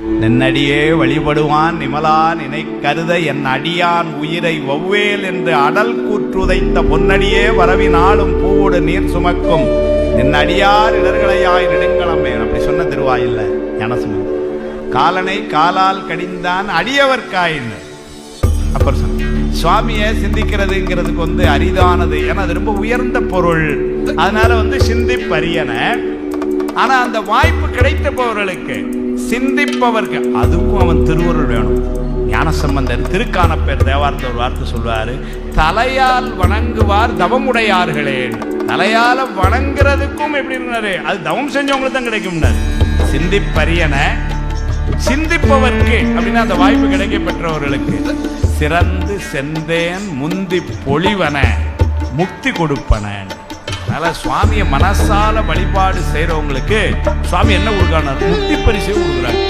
நின்னடியே வழிபடுவான் நிமலான் நினை கருத என் அடியான் உயிரை ஒவ்வேல் என்று அடல் கூற்றுதைத்த பொன்னடியே வரவினாலும் பூவோடு நீர் சுமக்கும். நின் அடியார் இடர்களையாய் நெடுங்களமே அப்படி சொன்ன திருவாயில்ல ஞானசுமன். காலனை காலால் கடிந்தான் அடியவர்காயின் அப்புறம் சொன்ன சுவாமியை சிந்திக்கிறதுங்கிறதுக்கு வந்து அரிதானது. ஏன்னா அது ரொம்ப உயர்ந்த பொருள். அதனால வந்து சிந்திப்பரியன. ஆனா அந்த வாய்ப்பு கிடைத்த பவர்களுக்கு சிந்திப்பவர்கள். அதுக்கும் அவன் திருவருள் வேணும். ஞானசம்பந்தன் திருக்கானப்பேர் தேவாரத்தை ஒரு வார்த்தை சொல்வார் தலையால் வணங்குவார் தவமுடையார்களே. தலையால வணங்குறதுக்கும் எப்படி இருந்தாரு அது தவம் செஞ்சவங்களுக்கு தான் கிடைக்கும்னார். சிந்திப்பரியன சிந்திப்பவர்க்கு அப்படின்னா அந்த வாய்ப்பு கிடைக்க பெற்றவர்களுக்கு. சிறந்து செந்தேன் முந்தி பொழிவன முக்தி கொடுப்பன அதனால சுவாமியை மனசால வழிபாடு செய்யறவங்களுக்கு சுவாமி என்ன கொடுக்கானார் முக்தி பரிசு கொடுக்குறாரு